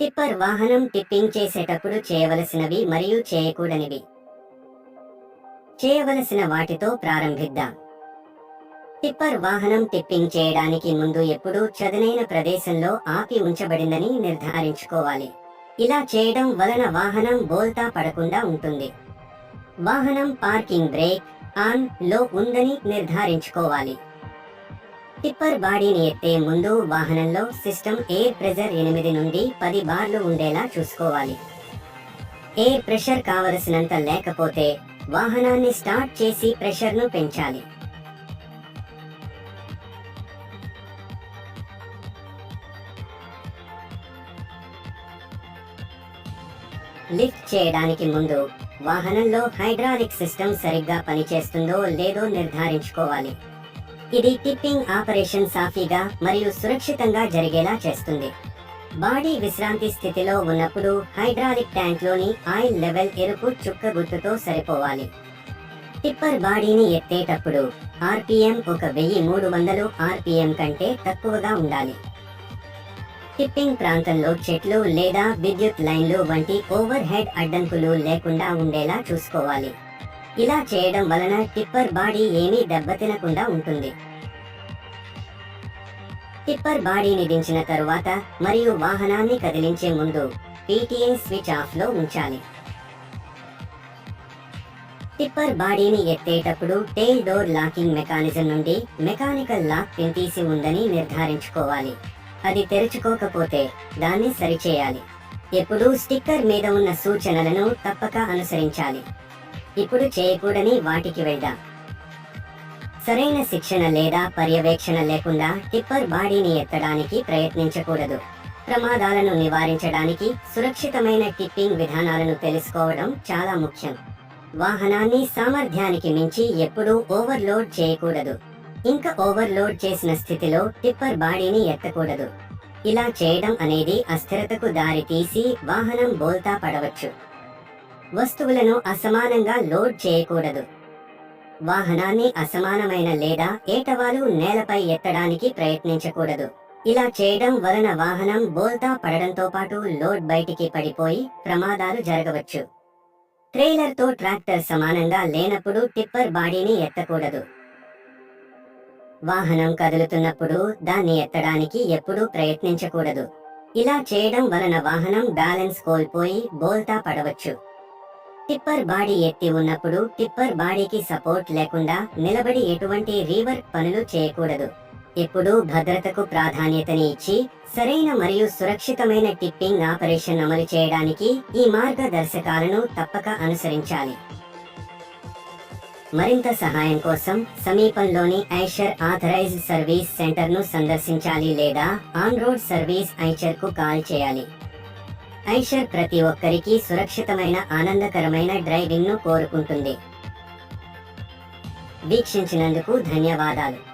Tipper వాహనం tipping చేసేటప్పుడు చేయవలసినవి మరియు చేయకూడనివి. చేయవలసిన వాటితో ప్రారంభిద్దాం. టిప్పర్ వాహనం టిప్పింగ్ చేయడానికి ముందు ఎప్పుడూ చదునైన ప్రదేశంలో ఆపి ఉంచబడిందని నిర్ధారించుకోవాలి. ఇలా చేయడం వలన వాహనం బోల్తా పడకుండా ఉంటుంది. వాహనం పార్కింగ్ బ్రేక్ ఆన్లో ఉందని నిర్ధారించుకోవాలి. టిప్పర్ బాడీని ఎత్తే ముందు వాహనంలో సిస్టమ్ ఎయిర్ ప్రెషర్ ఎనిమిది నుండి పది బార్లు ఉండేలా చూసుకోవాలి. ఎయిర్ ప్రెషర్ కావలసినంత లేకపోతే వాహనాన్ని స్టార్ట్ చేసి ప్రెషర్ను పెంచాలి. లిఫ్ట్ చేయడానికి ముందు వాహనంలో హైడ్రాలిక్ సిస్టమ్ సరిగ్గా పనిచేస్తుందో లేదో నిర్ధారించుకోవాలి. ఇది టిప్పింగ్ ఆపరేషన్ సాఫీగా మరియు సురక్షితంగా జరిగేలా చేస్తుంది. బాడీ విశ్రాంతి స్థితిలో ఉన్నప్పుడు హైడ్రాలిక్ ట్యాంక్లోని ఆయిల్ లెవెల్ ఎరుపు చుక్క గుర్తుతో సరిపోవాలి. టిప్పర్ బాడీని ఎత్తేటప్పుడు ఆర్పిఎం ఒక వెయ్యి మూడు వందలు ఆర్పిఎం కంటే తక్కువగా ఉండాలి. టిప్పింగ్ ప్రాంతంలో చెట్లు లేదా విద్యుత్ లైన్లు వంటి ఓవర్ హెడ్ అడ్డంకులు లేకుండా ఉండేలా చూసుకోవాలి. ఇలా చేయడం వలన టిప్పర్ బాడీ ఏమీ దెబ్బతినకుండా ఉంటుంది. టిప్పర్ బాడీని దించిన తరువాత మరియు వాహనాన్ని కదిలించే ముందు పీటీఏ స్విచ్ ఆఫ్లో ఉంచాలి. టిప్పర్ బాడీని ఎత్తేటప్పుడు టెయిల్ డోర్ లాకింగ్ మెకానిజం నుండి మెకానికల్ లాక్ పిన్ తీసి ఉందని నిర్ధారించుకోవాలి. అది తెరుచుకోకపోతే దాన్ని సరిచేయాలి. ఎప్పుడూ స్టిక్కర్ మీద ఉన్న సూచనలను తప్పక అనుసరించాలి. ఇప్పుడు చేయకూడని వాటికి వెళ్దాం. సరైన శిక్షణ లేదా పర్యవేక్షణ లేకుండా టిప్పర్ బాడీని ఎత్తడానికి ప్రయత్నించకూడదు. ప్రమాదాలను నివారించడానికి సురక్షితమైన టిప్పింగ్ విధానాలను తెలుసుకోవడం చాలా ముఖ్యం. వాహనాన్ని సామర్థ్యానికి మించి ఎప్పుడూ ఓవర్లోడ్ చేయకూడదు. ఇంకా ఓవర్లోడ్ చేసిన స్థితిలో టిప్పర్ బాడీని ఎత్తకూడదు. ఇలా చేయడం అనేది అస్థిరతకు దారి తీసి వాహనం బోల్తా పడవచ్చు. వస్తువులను అసమానంగా లోడ్ చేయకూడదు. వాహనాన్ని అసమానమైన లేదా ఏటవాలు నేలపై ఎత్తడానికి ప్రయత్నించకూడదు. ఇలా చేయడం వలన వాహనం బోల్తా పడడంతో పాటు లోడ్ బయటికి పడిపోయి ప్రమాదాలు జరగవచ్చు. ట్రైలర్తో ట్రాక్టర్ సమానంగా లేనప్పుడు టిప్పర్ బాడీని ఎత్తకూడదు. వాహనం కదులుతున్నప్పుడు దాన్ని ఎత్తడానికి ఎప్పుడూ ప్రయత్నించకూడదు. ఇలా చేయడం వలన వాహనం బ్యాలెన్స్ కోల్పోయి బోల్తా పడవచ్చు. టిప్పర్ బాడీ ఎత్తి ఉన్నప్పుడు టిప్పర్ బాడీకి సపోర్ట్ లేకుండా నిలబడి ఎటువంటి రీవర్క్ పనులు చేయకూడదు. ఎప్పుడూ భద్రతకు ప్రాధాన్యతని ఇచ్చి సరైన మరియు సురక్షితమైన టిప్పింగ్ ఆపరేషన్ అమలు చేయడానికి ఈ మార్గదర్శకాలను తప్పక అనుసరించాలి. మరింత సహాయం కోసం సమీపంలోని ఐషర్ ఆథరైజ్డ్ సర్వీస్ సెంటర్ను సందర్శించాలి లేదా ఆన్ రోడ్ సర్వీస్ ఐచర్కు కాల్ చేయాలి. ఐషర్ ప్రతి ఒక్కరికి సురక్షితమైన ఆనందకరమైన డ్రైవింగ్ను కోరుకుంటుంది. వీక్షించినందుకు ధన్యవాదాలు.